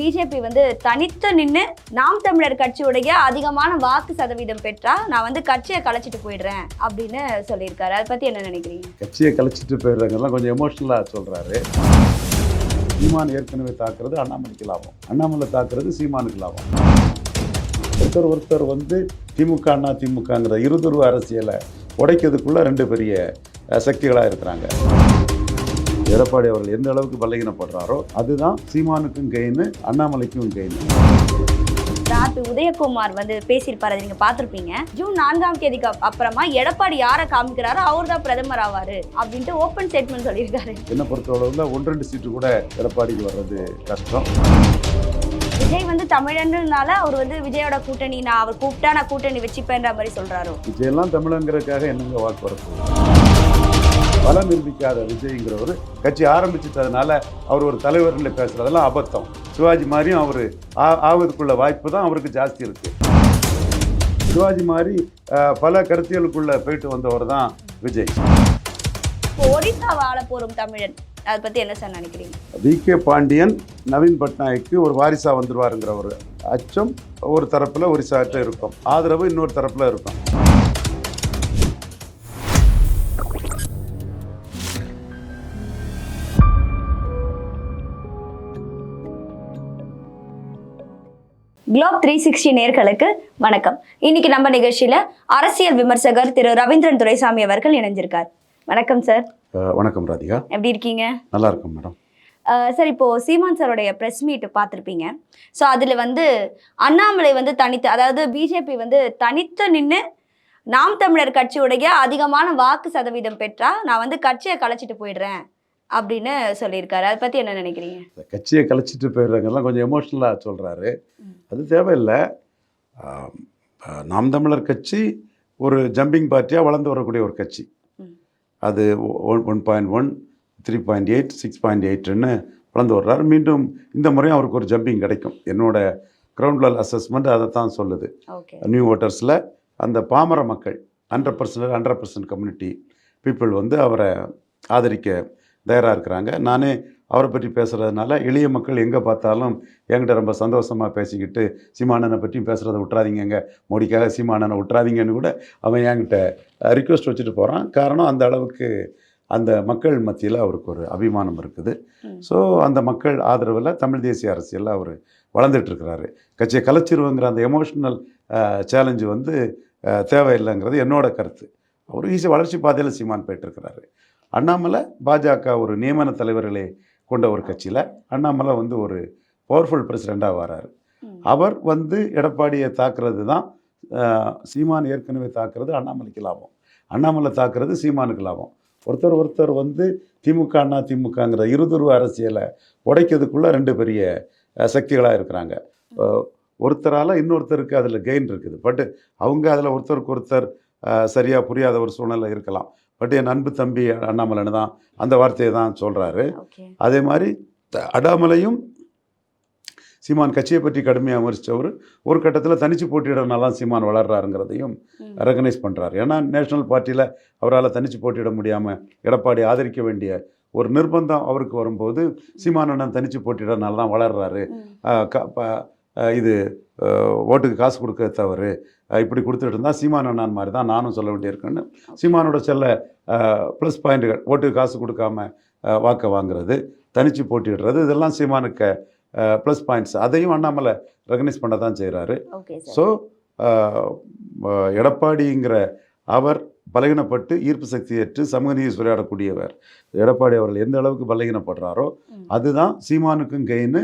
BJP வந்து தனித்து நின்று நாம் தமிழர் கட்சியுடைய அதிகமான வாக்கு சதவீதம் பெற்றா நான் வந்து கட்சியை கலைச்சிட்டு போயிடுறேன் அப்படின்னு சொல்லியிருக்காரு. அதை பத்தி என்ன நினைக்கிறீங்க? கட்சியை கலைச்சிட்டு போயிடுறாங்கலாம் கொஞ்சம் எமோஷ்னலாக சொல்கிறாரு சீமான் ஏற்கனவே தாக்குறது அண்ணாமலைக்கு லாபம். அண்ணாமலை தாக்குறது சீமானுக்கு லாபம். ஒருத்தர் ஒருத்தர் வந்து திமுக அண்ணா திமுகங்கிற இருதுருவ அரசியலை உடைக்கிறதுக்குள்ள ரெண்டு பெரிய சக்திகளாக இருக்கிறாங்க. எடப்பாடி அவர்கள் எந்த அளவுக்கு பலகீனப்படுறாரோ அதுதான் சீமானுக்கும் கெயின் அண்ணாமலைக்கும் கெயின் ராத்து உதயகுமார் வந்து பேசியிருப்பாரு அதை நீங்க பார்த்திருப்பீங்க. ஜூன் நான்காம் தேதிக்கு அப்~ அப்புறமா எடப்பாடி யாரை காமிக்கிறாரோ அவர் தான் பிரதமர் ஆவாரு அப்படின்ட்டு ஓப்பன் ஸ்டேட்மெண்ட் சொல்லியிருக்காரு. என்னை பொறுத்தளவில் ஒன்று ரெண்டு சீட்டு கூட எடப்பாடிக்கு வர்றது கஷ்டம். விஜய் வந்து தமிழன்றதுனால அவர் வந்து விஜயோட கூட்டணி நான் அவர் கூப்பிட்டா நான் கூட்டணி வச்சுப்பேன்ற மாதிரி சொல்றாரோ? விஜயெல்லாம் தமிழங்கிறதுக்காக என்னங்க வாக்கு வரப்போகுது பலம் நிரூபிக்காத விஜய்ங்கிறவர் கட்சி ஆரம்பிச்சிட்டதுனால அவர் ஒரு தலைவர்னு பேசுறதெல்லாம் அபத்தம். சிவாஜி மாதிரியும் அவர் ஆவதுக்குள்ள வாய்ப்பு தான் அவருக்கு ஜாஸ்தி இருக்கு. சிவாஜி மாதிரி பல கருத்தியலுக்குள்ள போயிட்டு வந்தவர் தான் விஜய். ஒரிசா வாழ போறோம் தமிழன். அதை பத்தி என்ன சார் நினைக்கிறீங்க? வி. கே. பாண்டியன் நவீன் பட்நாயக்கு ஒரு வாரிசா வந்துருவாருங்கிற ஒரு அச்சம் ஒரு தரப்புல ஒரிசாட்ட இருக்கும். ஆதரவு இன்னொரு தரப்புல இருக்கும். குளோப் த்ரீ சிக்ஸ்டி நேர்களுக்கு வணக்கம். இன்னைக்கு நம்ம நிகழ்ச்சியில அரசியல் விமர்சகர் திரு ரவீந்திரன் துரைசாமி அவர்கள் இணைஞ்சிருக்கார். வணக்கம் சார் வணக்கம் ராதிகா. எப்படி இருக்கீங்க? நல்லா இருக்கும் மேடம். சார் இப்போ சீமான் சாரோடைய ப்ரெஸ் மீட் பார்த்துருப்பீங்க. ஸோ அதில் வந்து அண்ணாமலை வந்து தனித்து அதாவது பிஜேபி வந்து தனித்து நின்று நாம் தமிழர் கட்சியுடைய அதிகமான வாக்கு சதவீதம் பெற்றா நான் வந்து கட்சியை கலைச்சிட்டு போயிடுறேன் அப்படின்னு சொல்லியிருக்காரு. அதை பற்றி என்ன நினைக்கிறீங்க? கட்சியை கலைச்சிட்டு போயிடுறாங்கலாம் கொஞ்சம் எமோஷ்னலாக சொல்கிறாரு. அது தேவையில்லை. நாம் தமிழர் கட்சி ஒரு ஜம்பிங் பார்ட்டியாக வளர்ந்து வரக்கூடிய ஒரு கட்சி. அது one one point one three point eight six point எயிட்னு வளர்ந்து வர்றாரு. மீண்டும் இந்த முறையும் அவருக்கு ஒரு ஜம்பிங் கிடைக்கும். என்னோட கிரவுண்ட் லெவல் அசஸ்மெண்ட் அதை தான் சொல்லுது நியூ ஓட்டர்ஸில் அந்த பாமர மக்கள் hundred percent hundred percent community people வந்து அவரை ஆதரிக்க தயாராக இருக்கிறாங்க. நானே அவரை பற்றி பேசுகிறதுனால எளிய மக்கள் எங்கே பார்த்தாலும் என்கிட்ட ரொம்ப சந்தோஷமாக பேசிக்கிட்டு சீமானனை பற்றி பேசுகிறத விட்றாதீங்கங்க மோடிக்காக சீமானனை விட்றாதீங்கன்னு கூட அவன் என்கிட்ட ரிக்வெஸ்ட் வச்சுட்டு போகிறான் காரணம் அந்த அளவுக்கு அந்த மக்கள் மத்தியில் அவருக்கு ஒரு அபிமானம் இருக்குது. ஸோ அந்த மக்கள் ஆதரவில் தமிழ் தேசிய அரசியலில் அவர் வளர்ந்துட்டு இருக்கிறாரு. கட்சியை கலைச்சிருவங்கிற அந்த எமோஷ்னல் சேலஞ்சு வந்து தேவையில்லைங்கிறது என்னோட கருத்து. அவர் ஈஸி வளர்ச்சி பாதையில் சீமான் போயிட்டுருக்கிறாரு அண்ணாமலை பாஜக ஒரு நியமன தலைவர்களை கொண்ட ஒரு கட்சியில் அண்ணாமலை வந்து ஒரு பவர்ஃபுல் பிரசிடெண்ட்டாக வராரு. அவர் வந்து எடப்பாடியை தாக்குறது தான் சீமான் ஏற்கனவே தாக்குறது அண்ணாமலைக்கு லாபம். அண்ணாமலை தாக்குறது சீமானுக்கு லாபம். ஒருத்தர் ஒருத்தர் வந்து திமுக அண்ணா திமுகங்கிற இருதுருவ அரசியலை உடைக்கிறதுக்குள்ளே ரெண்டு பெரிய சக்திகளாக இருக்கிறாங்க. ஒருத்தரால் இன்னொருத்தருக்கு அதில் கெயின் இருக்குது. பட் அவங்க அதில் ஒருத்தருக்கு ஒருத்தர் சரியாக புரியாத ஒரு சூழ்நிலை இருக்கலாம். பட் என் அன்பு தம்பி அண்ணாமலைன்னு தான் அந்த வார்த்தையை தான் சொல்கிறாரு அதே மாதிரி அடாமலையும் சீமான் கட்சியை பற்றி கடுமையாக விமர்சித்தவர் ஒரு கட்டத்தில் தனிச்சு போட்டியிடனாலாம் சீமான் வளர்றாருங்கிறதையும் ம். ரெகனைஸ் பண்ணுறாரு ஏன்னா நேஷனல் பார்ட்டியில் அவரால் தனிச்சு போட்டியிட முடியாமல் எடப்பாடி ஆதரிக்க வேண்டிய ஒரு நிர்பந்தம் அவருக்கு வரும்போது சீமானண்ணன் தனிச்சு போட்டியிடனால தான் வளர்றாரு. இது ஓட்டுக்கு காசு கொடுக்க தவறு இப்படி கொடுத்துட்டு இருந்தால் சீமான் அண்ணன் மாதிரி தான் நானும் சொல்ல வேண்டியிருக்குன்னு சீமானோட செல்ல ப்ளஸ் பாயிண்ட்டுகள் ஓட்டுக்கு காசு கொடுக்காம வாக்கை வாங்குறது தனிச்சு போட்டியிடுறது இதெல்லாம் சீமானுக்கு ப்ளஸ் பாயிண்ட்ஸ் அதையும் அண்ணாமலை ரெகனைஸ் பண்ண தான் செய்கிறாரு ஸோ எடப்பாடிங்கிற அவர் பலகீனப்பட்டு ஈர்ப்பு சக்தியற்று சமூக நீதி விளையாடக்கூடியவர் எடப்பாடி அவர்கள் எந்த அளவுக்கு பலகீனப்படுறாரோ. அதுதான் சீமானுக்கும் கெயின்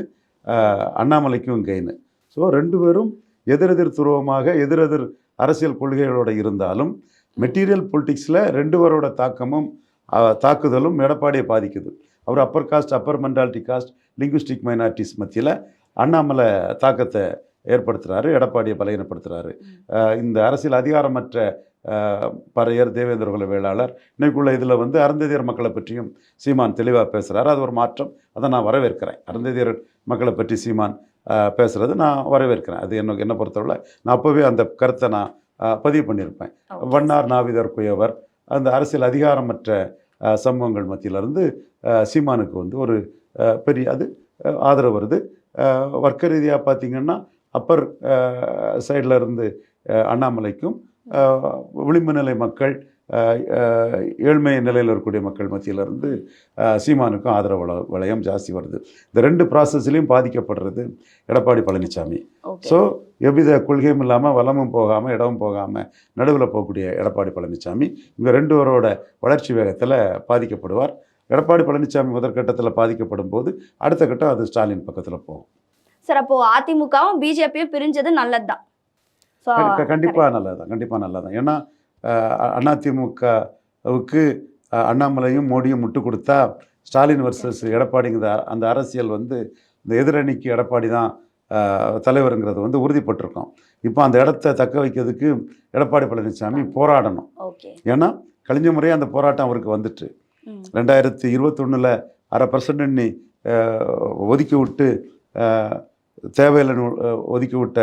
அண்ணாமலைக்கும் கெயின் ஸோ ரெண்டு பேரும் எதிரெதிர் துருவமாக எதிரெதிர் அரசியல் கொள்கைகளோடு இருந்தாலும் மெட்டீரியல் பொலிட்டிக்ஸில் ரெண்டு பேரோட தாக்கமும் தாக்குதலும் எடப்பாடியை பாதிக்குது. அவர் upper caste upper mentality caste linguistic minorities மத்தியில் அண்ணாமலை தாக்கத்தை ஏற்படுத்துகிறாரு எடப்பாடியை பலகீனப்படுத்துகிறாரு இந்த அரசியல் அதிகாரமற்ற பறையர் தேவேந்திர குல வேளாளர் இன்னைக்குள்ள இதில் வந்து அருந்ததியர் மக்களை பற்றியும் சீமான் தெளிவாக பேசுகிறாரு அது ஒரு மாற்றம். அதை நான் வரவேற்கிறேன். அருந்ததியர் மக்களை பற்றி சீமான் அஹ், பேசுறது நான் வரவேற்கிறேன். அது என்ன என்னை பொறுத்தவரை நான் அப்போவே அந்த கருத்தை நான் பதிவு பண்ணியிருப்பேன். வண்ணார் நாவிதர் குயவர் அந்த அரசியல் அதிகாரமற்ற அஹ், சம்பவங்கள் மத்தியிலிருந்து சீமானுக்கு வந்து ஒரு பெரிய அது ஆதரவு வருது. வர்க்க ரீதியாக பார்த்தீங்கன்னா அப்பர் சைடில் இருந்து அண்ணாமலைக்கும் விளிம்பு நிலை மக்கள் ஏழ்மை நிலையில் இருக்கக்கூடிய மக்கள் மத்தியிலிருந்து சீமானுக்கும் ஆதரவு வள வளையம் ஜாஸ்தி வருது. இந்த ரெண்டு ப்ராசஸ்லையும் பாதிக்கப்படுறது எடப்பாடி பழனிசாமி ஸோ எவ்வித கொள்கையும் இல்லாமல் வளமும் போகாமல் இடமும் போகாமல் நடுவில் போகக்கூடிய எடப்பாடி பழனிசாமி இவங்க ரெண்டு பேரோட வளர்ச்சி வேகத்தில் பாதிக்கப்படுவார். எடப்பாடி பழனிசாமி முதற்கட்டத்தில் பாதிக்கப்படும் போது அடுத்த கட்டம் அது ஸ்டாலின் பக்கத்தில் போகும். சார் அப்போ அதிமுகவும் பிஜேபியும் பிரிஞ்சது நல்லதுதான். ஸோ கண்டிப்பாக நல்லதுதான் கண்டிப்பாக நல்லதுதான். ஏன்னா அஹ், அதிமுகவுக்கு அண்ணாமலையும் மோடியும் முட்டு கொடுத்தா ஸ்டாலின் வர்சஸ் எடப்பாடிங்கிற அந்த அரசியல் வந்து இந்த எதிரணிக்கு எடப்பாடி தான் தலைவருங்கிறது வந்து உறுதிப்பட்டிருக்கோம். இப்போ அந்த இடத்த தக்க வைக்கிறதுக்கு எடப்பாடி பழனிசாமி போராடணும். ஏன்னா கழிஞ்ச முறையே அந்த போராட்டம் அவருக்கு வந்துட்டு. ரெண்டாயிரத்தி இருபத்தொன்னில் அரை பர்சன்ட் அஹ், ஒதுக்கி விட்டு தேவையில்லைன்னு ஒதுக்கி விட்ட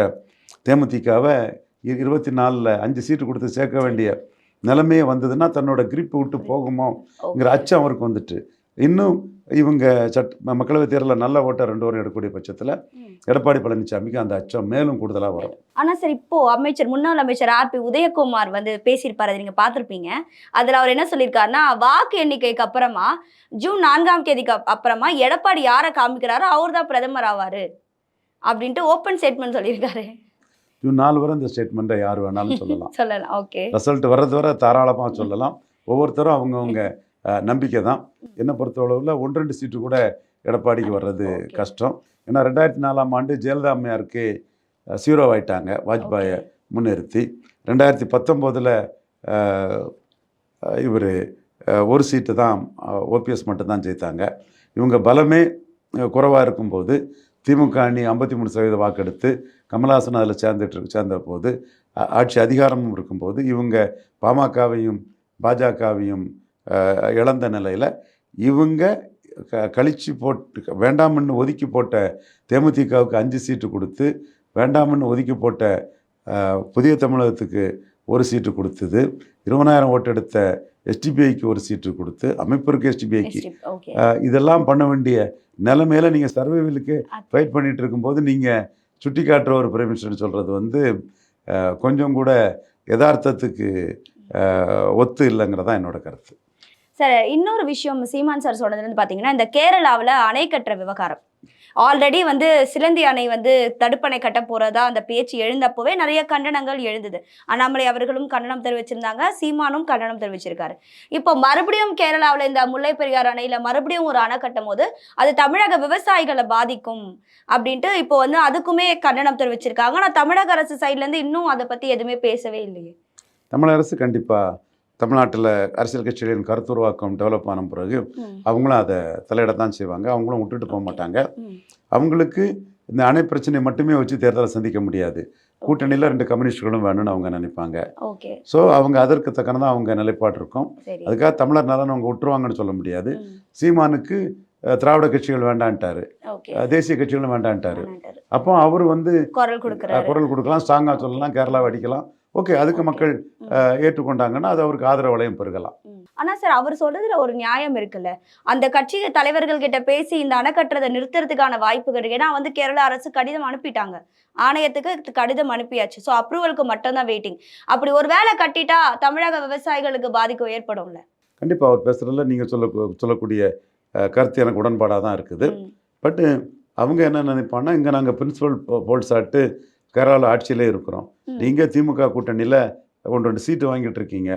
தேமுதிகவை இருபத்தி நாலில் அஞ்சு சீட்டு கொடுத்து சேர்க்க வேண்டிய நிலைமையே வந்ததுன்னா தன்னோட கிரிப்பு விட்டு போகுமோங்கிற அச்சம் அவருக்கு வந்துட்டு. இன்னும் இவங்க சட் மக்களவைத் தேர்தலில் நல்ல ஓட்டை ரெண்டு வரும் எடுக்கக்கூடிய பட்சத்தில். எடப்பாடி பழனிசாமிக்கு அந்த அச்சம் மேலும் கூடுதலாக வரும். ஆனா சார் இப்போ அமைச்சர் முன்னாள் அமைச்சர் ஆர் பி உதயகுமார் வந்து பேசியிருப்பாரு அதை நீங்க பார்த்திருப்பீங்க. அதுல அவர் என்ன சொல்லியிருக்காருன்னா வாக்கு எண்ணிக்கைக்கு அப்புறமா ஜூன் நான்காம் தேதிக்கு அப்~ அப்புறமா எடப்பாடி யாரை காமிக்கிறாரோ அவர் தான் பிரதமர் ஆவாரு. அப்படின்ட்டு ஓப்பன் ஸ்டேட்மெண்ட் சொல்லியிருக்காரு. இன்னும் நாலு வரை இந்த ஸ்டேட்மெண்ட்டை யார் வேணாலும் சொல்லலாம். சொல்லலாம் ஓகே ரிசல்ட் வர்றது வரை தாராளமாக சொல்லலாம். ஒவ்வொருத்தரும் அவங்கவுங்க நம்பிக்கை தான். என்னை பொறுத்தளவில் ஒன்று ரெண்டு சீட்டு கூட எடப்பாடிக்கு வர்றது. கஷ்டம். ஏன்னா ரெண்டாயிரத்தி நாலாம் ஆண்டு ஜெயலலிதா அம்மையாருக்கு சீரோ ஆயிட்டாங்க. வாஜ்பாயை முன்னிறுத்தி. ரெண்டாயிரத்தி பத்தொம்போதில் இவர் ஒரு சீட்டு தான் ஓபிஎஸ் மட்டும்தான் ஜெயித்தாங்க. இவங்க பலமே குறைவாக இருக்கும்போது திமுக அணி ஐம்பத்தி மூணு சதவீத வாக்கெடுத்து கமல்ஹாசன் அதில் சேர்ந்துட்டு சேர்ந்த போது ஆட்சி அதிகாரமும் இருக்கும்போது இவங்க பாமகவையும் பாஜகவையும் இழந்த நிலையில் இவங்க க கழிச்சு போட்டு வேண்டாம்னு ஒதுக்கி போட்ட தேமுதிகவுக்கு அஞ்சு சீட்டு கொடுத்து வேண்டாம்னு ஒதுக்கி போட்ட புதிய தமிழகத்துக்கு ஒரு சீட்டு கொடுத்தது இருபதாயிரம் ஓட்டு எடுத்த எஸ்டிபிஐக்கு ஒரு சீட்டு கொடுத்து அமைப்பிற்கு எஸ்டிபிஐக்கு. இதெல்லாம் பண்ண வேண்டிய நிலைமையில நீங்கள் சர்வைவலுக்கு ஃபைட் பண்ணிட்டு இருக்கும்போது நீங்கள் சுட்டி காட்டுற ஒரு பிரைம் சொல்கிறது வந்து கொஞ்சம் கூட யதார்த்தத்துக்கு ஒத்து இல்லைங்கிறதான் என்னோட கருத்து. சார் இன்னொரு விஷயம் சீமான் சார் சொன்னது பார்த்தீங்கன்னா இந்த கேரளாவில் அணை கட்டுற விவகாரம். ஆல்ரெடி வந்து சிலந்தி அணை வந்து தடுப்பணை கட்ட போறதா அந்த பேச்சு எழுந்தப்போவே நிறைய கண்டனங்கள் எழுந்தது. அண்ணாமலை அவர்களும் கண்டனம் தெரிவிச்சிருந்தாங்க சீமானும் கண்டனம் தெரிவிச்சிருக்காரு. இப்போ மறுபடியும் கேரளாவில் இந்த முல்லை பெரியார் அணையில மறுபடியும் ஒரு அணை கட்டும் போது அது தமிழக விவசாயிகளை பாதிக்கும் அப்படின்ட்டு இப்போ வந்து அதுக்குமே கண்டனம் தெரிவிச்சிருக்காங்க. ஆனால் தமிழக அரசு சைட்ல இருந்து இன்னும் அதை பத்தி எதுவுமே பேசவே இல்லையே. தமிழக அரசு கண்டிப்பாக தமிழ்நாட்டில் அரசியல் கட்சிகளின் கருத்துருவாக்கம் டெவலப் ஆன பிறகு அவங்களும் அதை தலையிடத்தான் செய்வாங்க. அவங்களும் விட்டுட்டு போக மாட்டாங்க. அவங்களுக்கு இந்த அணை பிரச்சனை மட்டுமே வச்சு தேர்தலை சந்திக்க முடியாது. கூட்டணியில் ரெண்டு கம்யூனிஸ்டுகளும் வேணும்னு அவங்க நினைப்பாங்க. ஸோ அவங்க அதற்கு தக்கனதான் அவங்க நிலைப்பாடு இருக்கும். அதுக்காக தமிழர் நலன் அவங்க விட்டுருவாங்கன்னு சொல்ல முடியாது. சீமானுக்கு திராவிட கட்சிகள் வேண்டான்ட்டாரு. தேசிய கட்சிகளும் வேண்டான்ட்டாரு. அப்போ அவர் வந்து குரல் கொடுக்கலாம் ஸ்ட்ராங்காக சொல்லலாம் கேரளாவை அடிக்கலாம். ஓகே அதுக்கு. மக்கள் ஏற்றுக்கொண்டாங்கன்னா அது அவருக்கு ஆதரவு வளையம் பெருகலாம். ம். ஆனா சார் அவர் சொல்றதுல ஒரு நியாயம் இருக்குல்ல? அந்த கட்சி தலைவர்கள் கிட்ட பேசி இந்த அணை கட்டுறதை நிறுத்துறதுக்கான வாய்ப்புகள் ஏன்னா வந்து கேரள அரசு கடிதம் அனுப்பிட்டாங்க. ஆணையத்துக்கு கடிதம் அனுப்பியாச்சு. ஸோ அப்ரூவலுக்கு மட்டும்தான் வெயிட்டிங் அப்படி ஒரு வேலை கட்டிட்டா தமிழக விவசாயிகளுக்கு பாதிப்பு ஏற்படும்ல? கண்டிப்பாக அவர் பேசுகிறதுல நீங்கள் சொல்ல சொல்லக்கூடிய கருத்து எனக்கு உடன்பாடாக தான் இருக்குது. பட்டு அவங்க என்ன நினைப்பாங்கன்னா இங்கே நாங்கள் பிரின்சிபல் போல் சாட்டு கேரளாவில் ஆட்சியிலே இருக்கிறோம். நீங்கள் திமுக கூட்டணியில் ஒன்று ரெண்டு சீட்டு வாங்கிட்டு இருக்கீங்க.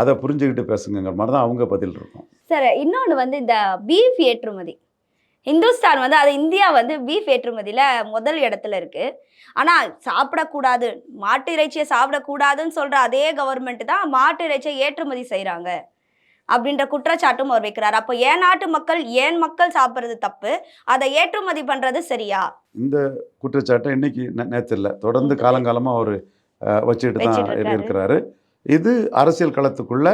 அதை புரிஞ்சுக்கிட்டு பேசுங்கிற மாதிரி தான் அவங்க பதில் இருக்கும். சார் இன்னொன்று வந்து இந்த பீஃப் ஏற்றுமதி. இந்துஸ்தான் வந்து அது இந்தியா வந்து பீஃப் ஏற்றுமதியில் முதல் இடத்துல இருக்கு. ஆனால் சாப்பிடக்கூடாது. மாட்டு இறைச்சியை சாப்பிடக்கூடாதுன்னு சொல்கிற அதே கவர்மெண்ட் தான் மாட்டு இறைச்சியை ஏற்றுமதி செய்கிறாங்க அப்படின்ற குற்றச்சாட்டும் அவர் வைக்கிறார். அப்போ ஏன் நாட்டு மக்கள் ஏன் மக்கள் சாப்பிட்றது தப்பு? அதை ஏற்றுமதி பண்ணுறது சரியா? இந்த குற்றச்சாட்டை இன்னைக்கு நேற்று இல்லை தொடர்ந்து. காலங்காலமாக அவர் வச்சுட்டு தான். இருக்கிறாரு இது அரசியல் களத்துக்குள்ள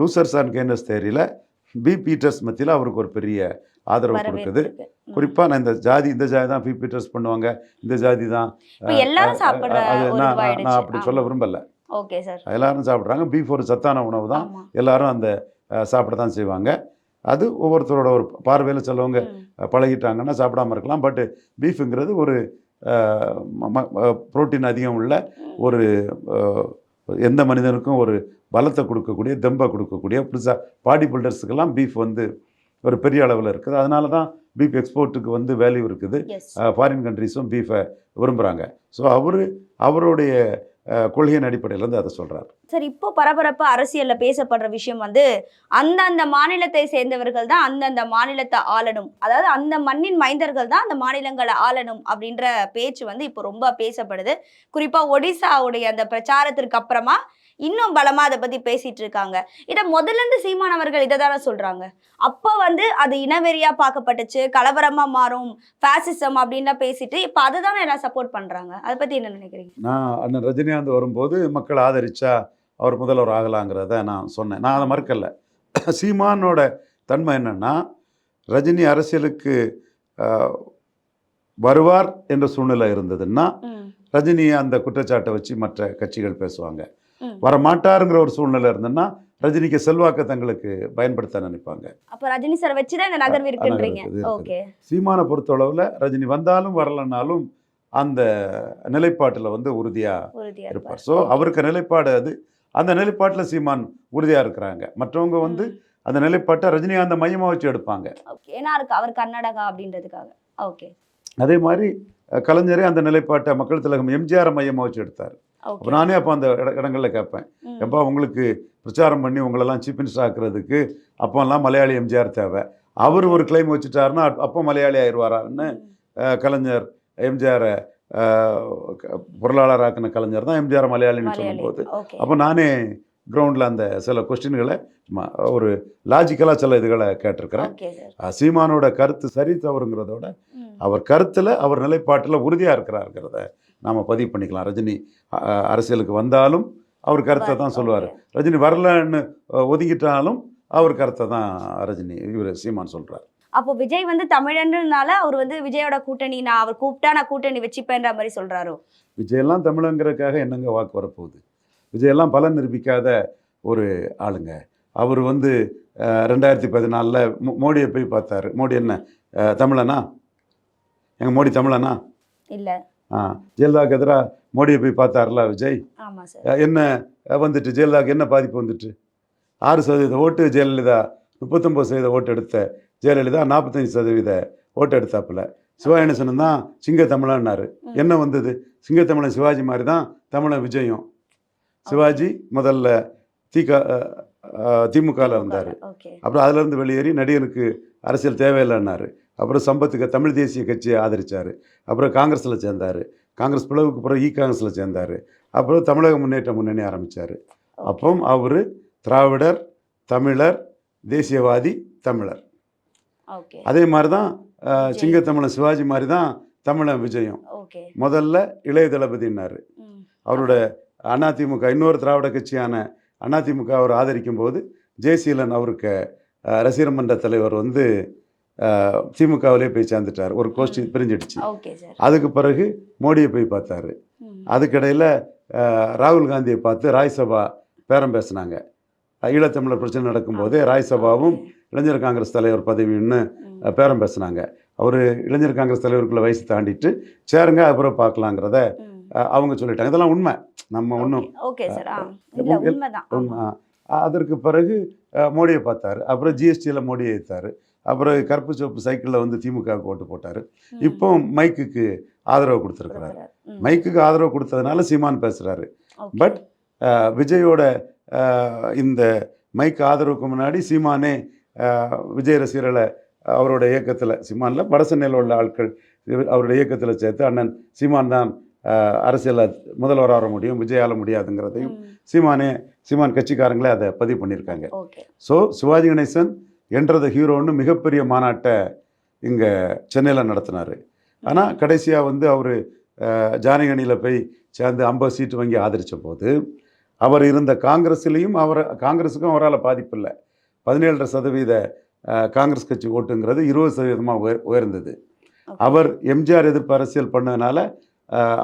லூசர்ஸ் அண்ட் கெய்னஸ் தேரியில் பி. பீட்டர்ஸ் மத்தியில் அவருக்கு ஒரு பெரிய ஆதரவு கொடுக்குது. குறிப்பாக நான் இந்த ஜாதி இந்த ஜாதி தான் பி. பீட்டர்ஸ் பண்ணுவாங்க. இந்த ஜாதி தான் நான். அப்படி சொல்ல. விரும்பல. Okay sir. எல்லாரும் சாப்பிட்றாங்க. பீஃப் ஒரு சத்தான உணவு தான். எல்லாரும் அந்த சாப்பிட தான் செய்வாங்க. அது ஒவ்வொருத்தரோட ஒரு பார்வையில் சிலவங்க. பழகிட்டாங்கன்னா சாப்பிடாம இருக்கலாம். பட் பீஃபுங்கிறது ஒரு புரோட்டீன் அதிகம் உள்ள ஒரு எந்த மனிதனுக்கும் ஒரு பலத்தை கொடுக்கக்கூடிய தெம்பை கொடுக்கக்கூடிய புதுசாக பாடி பில்டர்ஸுக்கெல்லாம் பீஃப் வந்து ஒரு பெரிய அளவில் இருக்குது. அதனால தான் பீஃப் எக்ஸ்போர்ட்டுக்கு வந்து வேல்யூ இருக்குது. ஃபாரின் கண்ட்ரிஸும் பீஃபை விரும்புகிறாங்க ஸோ அவர் அவருடைய கொள்கையின் அடிப்படையில் இருந்து அதை சொல்கிறார் சார் இப்போ பரபரப்பு அரசியல்ல பேசப்படுற விஷயம் வந்து அந்தந்த மாநிலத்தை சேர்ந்தவர்கள் தான் அந்தந்த மாநிலத்தை ஆளணும். அதாவது அந்த மண்ணின் மைந்தர்கள் தான் அந்த மாநிலங்களை ஆளணும் அப்படின்ற பேச்சு வந்து இப்போ ரொம்ப பேசப்படுது. குறிப்பா ஒடிசாவுடைய அந்த பிரச்சாரத்திற்கு அப்புறமா இன்னும் பலமா அதை பத்தி பேசிட்டு இருக்காங்க. இதை முதல்ல இருந்து சீமானவர்கள் இதை தானே சொல்றாங்க. அப்போ வந்து அது இனவெறியா பார்க்கப்பட்டுச்சு கலவரமா மாறும் ஃபேசிசம் அப்படின்லாம் பேசிட்டு இப்போ அதை தானே எல்லாம் சப்போர்ட் பண்றாங்க. அதை பத்தி என்ன நினைக்கிறீங்க? நான் அண்ணன் ரஜினிகாந்த் வரும்போது மக்கள் ஆதரிச்சா அவர் முதல்வர் ஆகலாங்கிறத நான் சொன்னேன். நான் அதை மறுக்கல. சீமானோட தன்மை என்னன்னா ரஜினி அரசியலுக்கு வருவார் என்ற சூழ்நிலை இருந்ததுன்னா ரஜினி அந்த குற்றச்சாட்டை வச்சு மற்ற கட்சிகள் பேசுவாங்க. வரமாட்டாருங்கிற ஒரு சூழ்நிலை இருந்ததுன்னா ரஜினிக்கு செல்வாக்கை தங்களுக்கு பயன்படுத்த நினைப்பாங்க. அப்போ ரஜினி சார் வச்சுதான் இந்த நகர்வு இருக்குன்றீங்க? ஓகே. சீமானை பொறுத்தளவில் ரஜினி வந்தாலும் வரலனாலும் அந்த நிலைப்பாட்டில் வந்து உறுதியாக உறுதியா இருப்பார். ஸோ அவருக்கு நிலைப்பாடு அது. அந்த நிலைப்பாட்டில் சீமான் உறுதியாக இருக்கிறாங்க. மற்றவங்க வந்து அந்த நிலைப்பாட்டை ரஜினிகாந்தை மையமாக வச்சு எடுப்பாங்க. ஏன்னா இருக்கு அவர் கர்நாடகா அப்படின்றதுக்காக. ஓகே. அதே மாதிரி கலைஞரே அந்த நிலைப்பாட்டை மக்கள் திலகம் எம்ஜிஆரை மையமாக வச்சு எடுத்தார். அப்போ நானே அப்போ அந்த இட இடங்களில் கேட்பேன். எப்பா உங்களுக்கு பிரச்சாரம் பண்ணி உங்களெல்லாம் சீஃப் மினிஸ்டர் ஆக்குறதுக்கு அப்போல்லாம் மலையாளி எம்ஜிஆர் தேவை. அவர் ஒரு கிளைம் வச்சுட்டாருன்னா அப்போ மலையாளி ஆயிடுவாரான்னு கலைஞர் எம்ஜிஆரை பொருளாளர் ஆக்கின கலைஞர் தான் எம்ஜிஆர் மலையாளின்னு மலையாளி. சொல்லும்போது. அப்போ நானே கிரவுண்டில் அந்த சில கொஸ்டின்களை ஒரு லாஜிக்கலாக சில இதுகளை கேட்டிருக்கிறேன். சீமானோட கருத்து சரி தவறுங்கிறதோட. அவர் கருத்தில் அவர் நிலைப்பாட்டில் உறுதியாக இருக்கிறாருங்கிறத நாம் பதிவு பண்ணிக்கலாம். ரஜினி அரசியலுக்கு வந்தாலும் அவர் கருத்தை தான் சொல்லுவார். ரஜினி வரலன்னு ஒதுங்கிட்டாலும் அவர் கருத்தை தான் ரஜினி இவர் சீமான் சொல்கிறார் அப்போ விஜய் வந்து தமிழன்றனால அவர் வந்து விஜயோட கூட்டணி நான் அவர் கூப்பிட்டா நான் கூட்டணி வச்சுப்பேன்ற மாதிரி சொல்றாரோ? விஜயெல்லாம் தமிழங்கிறதுக்காக என்னங்க வாக்கு வரப்போகுது? விஜயெல்லாம் பலன் நிரூபிக்காத ஒரு ஆளுங்க. அவர் வந்து ரெண்டாயிரத்தி பதினாலில் மோடியை போய் பார்த்தாரு. மோடி என்ன தமிழனா? எங்கள் மோடி தமிழனா? இல்ல. ஜெயலலிதாவுக்கு எதிராக மோடியை போய் பார்த்தாருல விஜய்? என்ன வந்துட்டு ஜெயலலிதாவுக்கு என்ன பாதிப்பு வந்துட்டு? ஆறு சதவீத ஓட்டு ஜெயலலிதா முப்பத்தொம்பது சதவீத ஓட்டு எடுத்த ஜெயலலிதா நாற்பத்தஞ்சு சதவீத ஓட்டு எடுத்தாப்புல. சிவாயணசனம் தான் சிங்க தமிழன்னாரு. என்ன வந்தது? சிங்க தமிழன் சிவாஜி மாதிரி தான் தமிழன் விஜயம். சிவாஜி முதல்ல திக திமுகவில் இருந்தார் அப்புறம் அதுலேருந்து வெளியேறி நடிகனுக்கு அரசியல் தேவையில்லைன்னாரு. அப்புறம் சம்பத்துக்கு தமிழ் தேசிய கட்சியை ஆதரிச்சார். அப்புறம் காங்கிரஸில் சேர்ந்தார். காங்கிரஸ் பிளவுக்கு அப்புறம் இ காங்கிரஸில் சேர்ந்தார். அப்புறம் தமிழக முன்னேற்ற முன்னணி ஆரம்பித்தார் அப்போ அவர் திராவிடர் தமிழர் தேசியவாதி தமிழர். அதே மாதிரி தான். சிங்கத்தமிழன் சிவாஜி மாதிரி தான் தமிழன் விஜயம். முதல்ல இளைய தளபதினார். அவரோட அதிமுக இன்னொரு திராவிட கட்சியான அதிமுக அவர் ஆதரிக்கும் போது ஜெயசீலன் அவருக்கு ரசிகர் மன்ற தலைவர் வந்து திமுகவிலே போய் சேர்ந்துட்டார். ஒரு கோஷ்டி. பிரிஞ்சிடுச்சு. அதுக்கு பிறகு மோடியை போய் பார்த்தாரு. அதுக்கிடையில் ராகுல் காந்தியை பார்த்து ராய்சபா பேரம் பேசினாங்க. ஈழத்தமிழர் பிரச்சனை நடக்கும்போதே ராய்சபாவும் ஓகே. இளைஞர் காங்கிரஸ் தலைவர் பதவின்னு பேரம் பேசினாங்க. அவர் இளைஞர் காங்கிரஸ் தலைவருக்குள்ள வயசு தாண்டிட்டு சேருங்க அப்புறம் பார்க்கலாங்கிறத அவங்க சொல்லிட்டாங்க. இதெல்லாம் உண்மை. நம்ம ஒன்றும் அதற்கு பிறகு மோடியை பார்த்தாரு. அப்புறம் ஜிஎஸ்டியில் மோடியை ஏற்றாரு அப்புறம் கருப்பு சோப்பு சைக்கிளில் வந்து திமுகவுக்கு ஓட்டு போட்டார். இப்போ மைக்குக்கு ஆதரவு கொடுத்துருக்கிறாரு. மைக்குக்கு ஆதரவு கொடுத்ததுனால சீமான் பேசுகிறாரு. பட் விஜயோட இந்த மைக் ஆதரவுக்கு முன்னாடி சீமானே விஜய் ரசிகர்களை அவரோட இயக்கத்தில் சீமானில் வடசென்னையில் உள்ள ஆட்கள் அவருடைய இயக்கத்தில் சேர்த்து அண்ணன் சீமான் தான் அரசியலில் முதல்வராக வர முடியும் விஜயால முடியாதுங்கிறதையும் ம். சீமானே சீமான் கட்சிக்காரங்களே அதை பதிவு பண்ணியிருக்காங்க ஸோ சிவாஜி கணேசன் என்றத ஹீரோன்னு மிகப்பெரிய மாநாட்டை இங்கே சென்னையில் நடத்தினார். ஆனால் கடைசியாக வந்து அவர் ஜானகணியில் போய் சேர்ந்து ஐம்பது சீட்டு வாங்கி ஆதரித்த போது அவர் இருந்த காங்கிரஸ்லேயும் அவர் காங்கிரஸுக்கும் அவரால் பாதிப்பு இல்லை. பதினேழரை சதவீத காங்கிரஸ் கட்சி ஓட்டுங்கிறது இருபது சதவீதமாக உயர் உயர்ந்தது. அவர் எம்ஜிஆர் எதிர்ப்பு அரசியல் பண்ணதுனால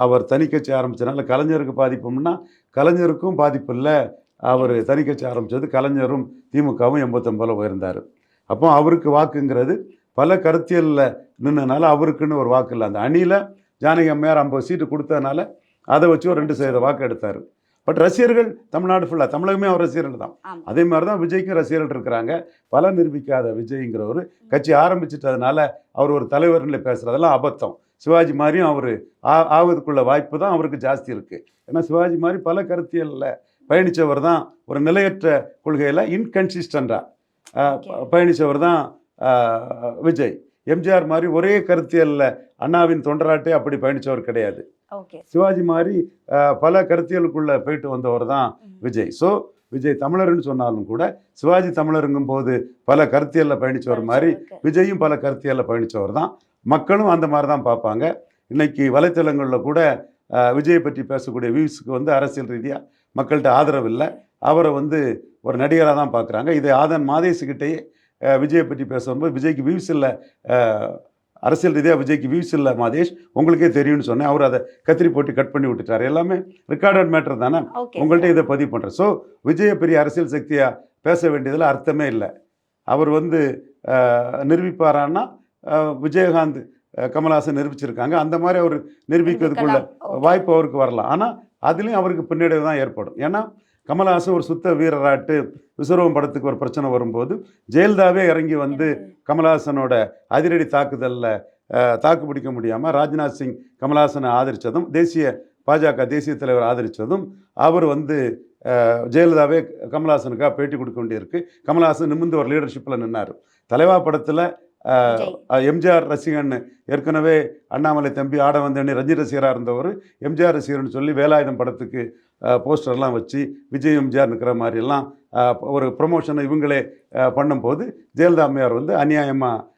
அவர் தனி கட்சி ஆரம்பிச்சனால கலைஞருக்கு பாதிப்பும்னா கலைஞருக்கும் பாதிப்பு இல்லை. அவர் தனி கட்சி ஆரம்பித்தது கலைஞரும் திமுகவும் எண்பத்தொம்பதில் உயர்ந்தார். அப்போ அவருக்கு வாக்குங்கிறது பல கருத்தியலில் நின்னனால அவருக்குன்னு ஒரு வாக்கு இல்லை. அந்த அணியில் ஜானகி அம்மையார் ஐம்பது சீட்டு கொடுத்ததுனால அதை வச்சு ஒரு ரெண்டு சதவீத வாக்கு எடுத்தார். பட் ரசிகர்கள் தமிழ்நாடு ஃபுல்லாக தமிழகமே அவர் ரசிகர்கள் தான். அதே மாதிரி தான் விஜய்க்கும் ரசிகர்கள் இருக்கிறாங்க. பல நிரூபிக்காத விஜய்ங்கிறவர் கட்சி ஆரம்பிச்சிட்டதுனால அவர் ஒரு தலைவர்ல பேசுகிறதெல்லாம் அபத்தம். சிவாஜி மாதிரியும் அவர் ஆவதுக்குள்ள வாய்ப்பு தான் அவருக்கு ஜாஸ்தி இருக்குது ஏன்னா சிவாஜி மாதிரி பல கருத்தியலில் பயணித்தவர் தான் ஒரு நிலையற்ற கொள்கையில் இன்கன்சிஸ்டண்டாக. பயணித்தவர் தான் விஜய். எம்ஜிஆர் மாதிரி ஒரே கருத்தியலில் அண்ணாவின் தொண்டராட்டே அப்படி பயணித்தவர் கிடையாது. சிவாஜி மாதிரி பல கருத்தியலுக்குள்ள போயிட்டு வந்தவர் தான் விஜய். ஸோ விஜய் தமிழர்னு சொன்னாலும் கூட சிவாஜி தமிழருங்கும் போது பல கருத்தியலில் பயணித்தவர் மாதிரி விஜயும் பல கருத்தியலில் பயணித்தவர் தான் மக்களும் அந்த மாதிரி தான் பார்ப்பாங்க. இன்னைக்கு வலைத்தளங்களில் கூட விஜயை பற்றி பேசக்கூடிய வியூஸுக்கு வந்து அரசியல் ரீதியாக மக்கள்கிட்ட ஆதரவு இல்லை அவரை வந்து ஒரு நடிகராக தான் பார்க்குறாங்க இது ஆதன் மாதேசுக்கிட்டேயே ஆஹ், விஜயை பற்றி பேசும்போது விஜய்க்கு வியூஸ் இல்லை அரசியல் ரீதியாக விஜய்க்கு வியூஸ் இல்லை மாதேஷ். உங்களுக்கே தெரியும்னு சொன்னேன். அவர் அதை கத்திரி போட்டு கட் பண்ணி விட்டுட்டார். எல்லாமே ரெக்கார்டட் மேட்டர் தானே? உங்கள்கிட்ட இதை பதிவு பண்ணுறேன் ஸோ விஜய பெரிய அரசியல் சக்தியாக பேச வேண்டியதில் அர்த்தமே இல்லை. அவர் வந்து நிரூபிப்பாரான்னா விஜயகாந்த் கமல்ஹாசன் நிரூபிச்சிருக்காங்க. அந்த மாதிரி அவர் நிரூபிக்கிறதுக்குள்ள வாய்ப்பு அவருக்கு வரலாம். ஆனால் அதுலேயும் அவருக்கு பின்னடைவு தான் ஏற்படும். ஏன்னா கமல்ஹாசன் ஒரு சுத்த வீரராட்டு விஸ்வரூபம் படத்துக்கு ஒரு பிரச்சனை வரும்போது ஜெயலலிதாவே இறங்கி வந்து கமல்ஹாசனோட அதிரடி தாக்குதலில் தாக்கு பிடிக்க முடியாமல் ராஜ்நாத் சிங் கமல்ஹாசனை ஆதரித்ததும் தேசிய பாஜக தேசிய தலைவர் ஆதரித்ததும் அவர் வந்து ஜெயலலிதாவே கமல்ஹாசனுக்காக பேட்டி கொடுக்க வேண்டியிருக்கு. கமல்ஹாசன் நிமிர்ந்து ஒரு லீடர்ஷிப்பில் நின்னார். தலைவா படத்தில். எம்ஜிஆர் ரசிகன் ஏற்கனவே அண்ணாமலை தம்பி ஆட வந்தேன்னு ரஞ்சி ரசிகராக இருந்தவர் எம்ஜிஆர் ரசிகர்னு சொல்லி வேலாயுதம் படத்துக்கு போஸ்டர்லாம் வச்சு விஜய் எம்ஜிஆர் நிற்கிற மாதிரியெல்லாம் ஒரு ப்ரொமோஷனை இவங்களே பண்ணும்போது ஜெயலலிதா அம்மையார் வந்து அநியாயமாக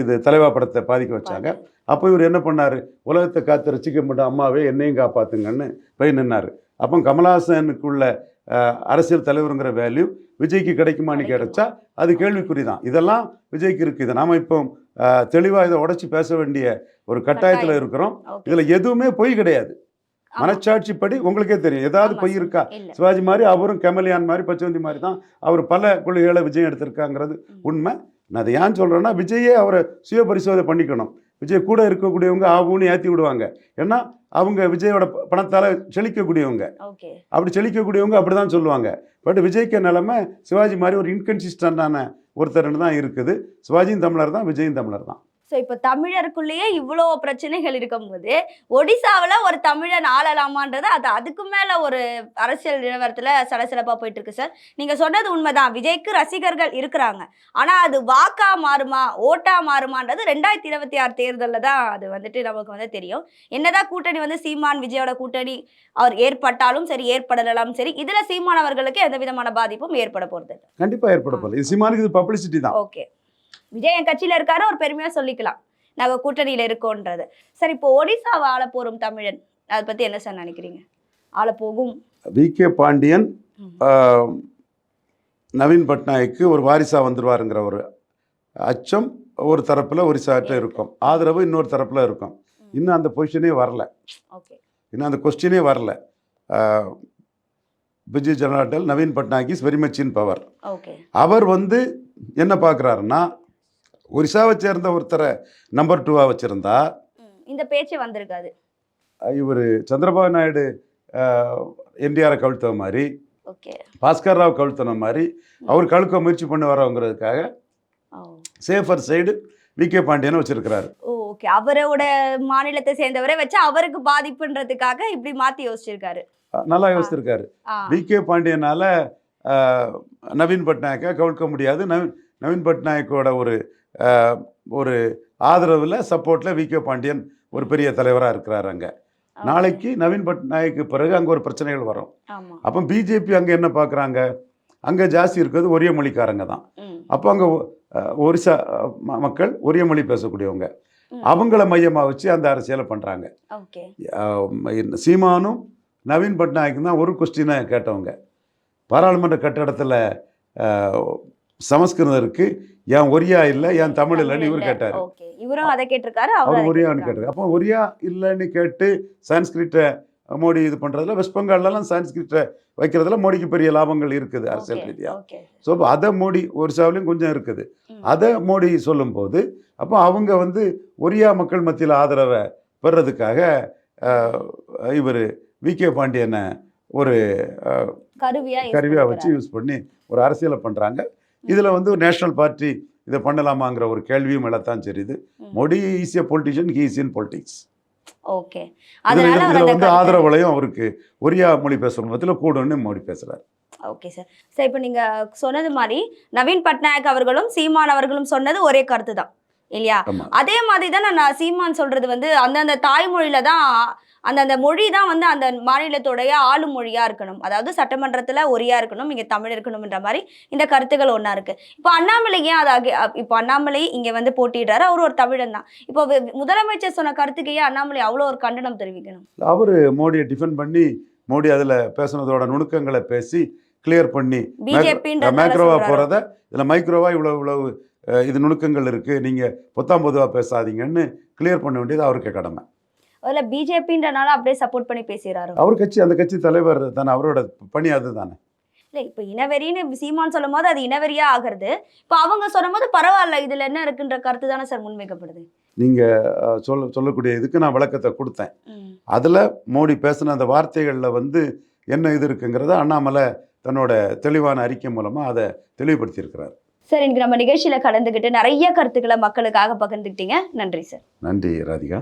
இது தலைவா படத்தை பாதிக்க வச்சாங்க. அப்போ இவர் என்ன பண்ணார்? உலகத்தை காத்து ரசிக்க மாட்டோம் அம்மாவே என்னையும் காப்பாத்துங்கன்னு போய் நின்னார். அப்போ கமலஹாசனுக்குள்ள அரசியல் தலைவருங்கிற வேல்யூ விஜய்க்கு கிடைக்குமான்னு கிடைக்குமா? கிடைச்சா அது கேள்விக்குறி தான். இதெல்லாம் விஜய்க்கு இருக்குது இதை நாம் இப்போ தெளிவாக இதை உடைச்சி பேச வேண்டிய ஒரு கட்டாயத்தில். இருக்கிறோம். இதில் எதுவுமே பொய் கிடையாது. மனச்சாட்சிப்படி உங்களுக்கே தெரியும். ஏதாவது பொய் இருக்கா? சிவாஜி மாதிரி அவரும் கெமலியான் மாதிரி பச்சவந்தி மாதிரி தான் அவர் பல கொள்கைகளை விஜய் எடுத்திருக்காங்கிறது. உண்மை. நான் அதை ஏன் சொல்கிறேன்னா விஜயே அவரை சுய பரிசோதனை பண்ணிக்கணும். விஜய் கூட இருக்கக்கூடியவங்க ஆவுன்னு ஏற்றி விடுவாங்க. ஏன்னா அவங்க விஜயோட பணத்தால் செழிக்கக்கூடியவங்க. அப்படி செழிக்கக்கூடியவங்க அப்படி தான் சொல்லுவாங்க. பட் விஜய்க்கு நிலைமை சிவாஜி மாதிரி ஒரு இன்கன்சிஸ்டண்டான ஒருத்தர்னு தான் இருக்குது. சிவாஜியும் தமிழர் தான் விஜயும் தமிழர் தான். ஸோ இப்போ தமிழருக்குள்ளேயே இவ்வளோ பிரச்சனைகள் இருக்கும்போது ஒடிசாவில் ஒரு தமிழன் ஆளலாமான்றது அது அதுக்கு மேலே ஒரு அரசியல் நிலவரத்தில் சலசலப்பாக போயிட்டு இருக்கு சார் நீங்கள் சொன்னது உண்மைதான். விஜய்க்கு ரசிகர்கள் இருக்கிறாங்க. ஆனால் அது வாக்கா மாறுமா ஓட்டா மாறுமான்றது ரெண்டாயிரத்தி இருபத்தி ஆறு தேர்தலில் தான் அது வந்துட்டு நமக்கு வந்து தெரியும். என்னதான் கூட்டணி வந்து சீமான் விஜயோட கூட்டணி அவர் ஏற்பட்டாலும் சரி ஏற்படலாம் சரி இதில் சீமான் அவர்களுக்கு எந்த விதமான பாதிப்பும் ஏற்பட போகிறது கண்டிப்பாக ஏற்பட போகல இது சிமானுக்கு இது பப்ளிசிட்டி தான். ஓகே. விஜய் என் கட்சியில இருக்காரு ஒரு பெருமையா சொல்லிக்கலாம். நாங்க கூட்டணியில இருக்கோன்றது. சரி இப்போ ஒடிசாவை ஆள போறோம் தமிழன். அதை பத்தி என்ன சார் நினைக்கிறீங்க? ஆள போகும். வி. கே. பாண்டியன் நவீன் பட்நாயக்கு ஒரு வாரிசாக வந்துருவாருங்கிற ஒரு அச்சம் ஒரு தரப்பில் ஒரிசாட்ட இருக்கும். ஆதரவு இன்னொரு தரப்பில் இருக்கும். இன்னும் அந்த பொசிஷனே வரல. ஓகே. இன்னும் அந்த கொஸ்டினே வரல. Biju Janata Dal Naveen Patnaik is very much in power okay. அவர் வந்து என்ன பார்க்குறாருன்னா ஒரிசாவை சேர்ந்த ஒருத்தரை நம்பர் டூவாக வச்சுருந்தா இந்த பேச்சே வந்திருக்காது. இவர் சந்திரபாபு நாயுடு என்டிஆரை கவிழ்த்த மாதிரி ஓகே. பாஸ்கர் ராவ் கழுத்தன மாதிரி அவர் கழுக்க முயற்சி பண்ணி வரோங்கிறதுக்காக சேஃபர் சைடு வி கே பாண்டியனை வச்சிருக்கிறாரு. ஓகே. அவரோட மாநிலத்தை சேர்ந்தவரை வச்சு அவருக்கு பாதிப்புன்றதுக்காக இப்படி மாத்தி யோசிச்சிருக்காரு. நல்லா யோசிச்சிருக்காரு. வி கே பாண்டியனால நவீன் பட்நாயக்கை கவிழ்க்க முடியாது. நவீன் நவீன் பட்நாயக்கோட ஒரு ஒரு ஆதரவில் சப்போர்ட்டில் வி கே பாண்டியன் ஒரு பெரிய தலைவராக இருக்கிறாரு அங்கே. நாளைக்கு நவீன் பட்நாயக்கு பிறகு அங்கே ஒரு பிரச்சனைகள் வரும். அப்போ பிஜேபி அங்கே என்ன பார்க்குறாங்க அங்கே ஜாஸ்தி இருக்கிறது ஒரே மொழிக்காரங்க தான் அப்போ அங்கே ஒரிசா மக்கள் ஒரே மொழி பேசக்கூடியவங்க. அவங்கள மையமாக வச்சு அந்த அரசியலை பண்ணுறாங்க சீமானும் நவீன் பட்நாயக்கும் தான் ஒரு கொஸ்டினை கேட்டவங்க. பாராளுமன்ற கட்டடத்தில் சமஸ்கிருதம் இருக்கு. ஏன் ஒரியா இல்லை? ஏன் தமிழ் இல்லைன்னு இவர் கேட்டார். இவரும் அதை கேட்டிருக்காரு அவர் ஒரியான்னு கேட்டார் அப்போ ஒரியா இல்லைன்னு கேட்டு சான்ஸ்கிரிட்டை மோடி இது பண்ணுறதுல வெஸ்ட் பெங்கால்லலாம் சான்ஸ்கிரிட்டை வைக்கிறதுல மோடிக்கு பெரிய லாபங்கள் இருக்குது அரசியல் ரீதியாக ஸோ அதை மோடி ஒரிசாவிலையும் கொஞ்சம் இருக்குது. அதை மோடி சொல்லும்போது அப்போ அவங்க வந்து ஒரியா மக்கள் மத்தியில் ஆதரவை பெறதுக்காக இவர் வி. கே. பாண்டியனை ஒரு அஹ், கருவியா use கருவியாக வச்சு. யூஸ் பண்ணி ஒரு அரசியலை பண்ணுறாங்க இதில் வந்து நேஷனல் பார்ட்டி இதை பண்ணலாமாங்கிற ஒரு கேள்வியும் எழத்தான் தெரியுது. Modi is a politician he's in politics okay. இதில் அதனால வந்து ஆதரவுலையும் அவருக்கு ஒரியா மொழி பேசுகிற மத்தியில் கூடுன்னு மோடி பேசுகிறார். Okay sir. சார் இப்போ நீங்க சொன்னது மாதிரி நவீன் பட்நாயக் அவர்களும் சீமான் அவர்களும் சொன்னது ஒரே கருத்து தான் இல்லையா அதே மாதிரி தான் நான் சீமான் சொல்றது வந்து அந்தந்த தாய்மொழியில தான் அந்தந்த மொழி தான் வந்து அந்த மாநிலத்துடைய ஆளும் மொழியா இருக்கணும். அதாவது சட்டமன்றத்துல ஒரியா இருக்கணும் இங்க தமிழ் இருக்கணும்ன்ற மாதிரி இந்த கருத்துக்கள் ஒண்ணா இருக்கு. இப்போ அண்ணாமலை ஏன் அது இப்போ அண்ணாமலை இங்க வந்து போட்டிடுறாரு அவர் ஒரு தமிழன் தான். இப்போ முதலமைச்சர் சொன்ன கருத்துக்கு ஏன் அண்ணாமலை அவ்வளோ ஒரு கண்டனம் தெரிவிக்கணும்? அவர் மோடியை டிஃபெண்ட் பண்ணி மோடி அதில் பேசுனதோட நுணுக்கங்களை பேசி கிளியர் பண்ணி மேக்ரோவா போகிறத இதில் மைக்ரோவா இவ்வளோ இவ்வளவு இது நுணுக்கங்கள் இருக்குது நீங்கள் பொத்தாம் பொதுவாக பேசாதீங்கன்னு கிளியர் பண்ண வேண்டியது அவருக்கு கடமை. அதில் பிஜேபின்றனால அப்படியே சப்போர்ட் பண்ணி பேசுகிறாரு அவர் கட்சி அந்த கட்சி தலைவர் தானே அவரோட பணி அதுதானே? இல்லை இப்போ இனவெறின்னு சீமான் சொல்லும் போது அது இனவெறியா ஆகிறது. இப்போ அவங்க சொல்லும் போது பரவாயில்ல இதுல என்ன இருக்குன்ற கருத்து தானே சார் முன்வைக்கப்படுது. நீங்கள் சொல்ல சொல்லக்கூடிய இதுக்கு நான் விளக்கத்தை கொடுத்தேன். அதில் மோடி பேசின அந்த வார்த்தைகளில் வந்து என்ன இது இருக்குங்கிறத அண்ணாமலை தன்னோட தெளிவான அறிக்கை மூலமாக அதை தெளிவுபடுத்தியிருக்கிறார். சார் இன்னைக்கு நம்ம நிகழ்ச்சியில கலந்துக்கிட்டு நிறைய கருத்துக்களை மக்களுக்காக பகிர்ந்துக்கிட்டீங்க. நன்றி சார். நன்றி ராதிகா.